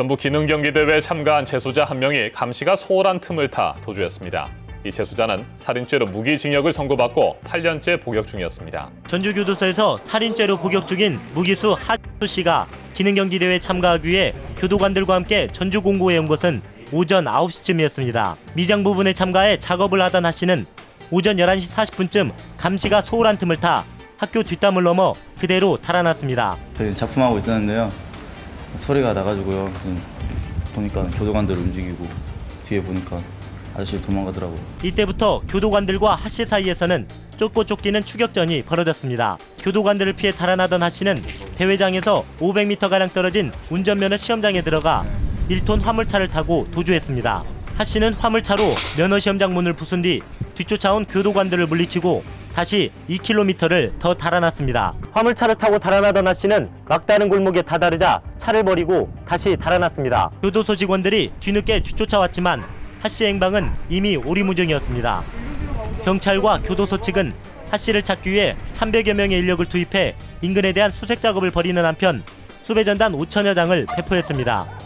전북 기능 경기 대회에 참가한 재소자 한 명이 감시가 소홀한 틈을 타 도주했습니다. 이 재소자는 살인죄로 무기징역을 선고받고 8년째 복역 중이었습니다. 전주교도소에서 살인죄로 복역 중인 무기수 하수 씨가 기능 경기 대회에 참가하기 위해 교도관들과 함께 전주 공고에 온 것은 오전 9시쯤이었습니다. 미장 부분에 참가해 작업을 하던 하 씨는 오전 11시 40분쯤 감시가 소홀한 틈을 타 학교 뒷담을 넘어 그대로 달아났습니다. 작품하고 있었는데요. 소리가 나가지고요. 그냥 보니까 교도관들 움직이고 뒤에 보니까 아저씨 도망가더라고요. 이때부터 교도관들과 하씨 사이에서는 쫓고 쫓기는 추격전이 벌어졌습니다. 교도관들을 피해 달아나던 하 씨는 대회장에서 500m가량 떨어진 운전면허 시험장에 들어가 1톤 화물차를 타고 도주했습니다. 하 씨는 화물차로 면허 시험장 문을 부순 뒤 뒤쫓아온 교도관들을 물리치고 다시 2km를 더 달아났습니다. 화물차를 타고 달아나던 하 씨는 막다른 골목에 다다르자 차를 버리고 다시 달아났습니다. 교도소 직원들이 뒤늦게 뒤쫓아왔지만 하 씨의 행방은 이미 오리무중이었습니다. 경찰과 교도소 측은 하 씨를 찾기 위해 300여 명의 인력을 투입해 인근에 대한 수색 작업을 벌이는 한편 수배전단 5천여 장을 배포했습니다.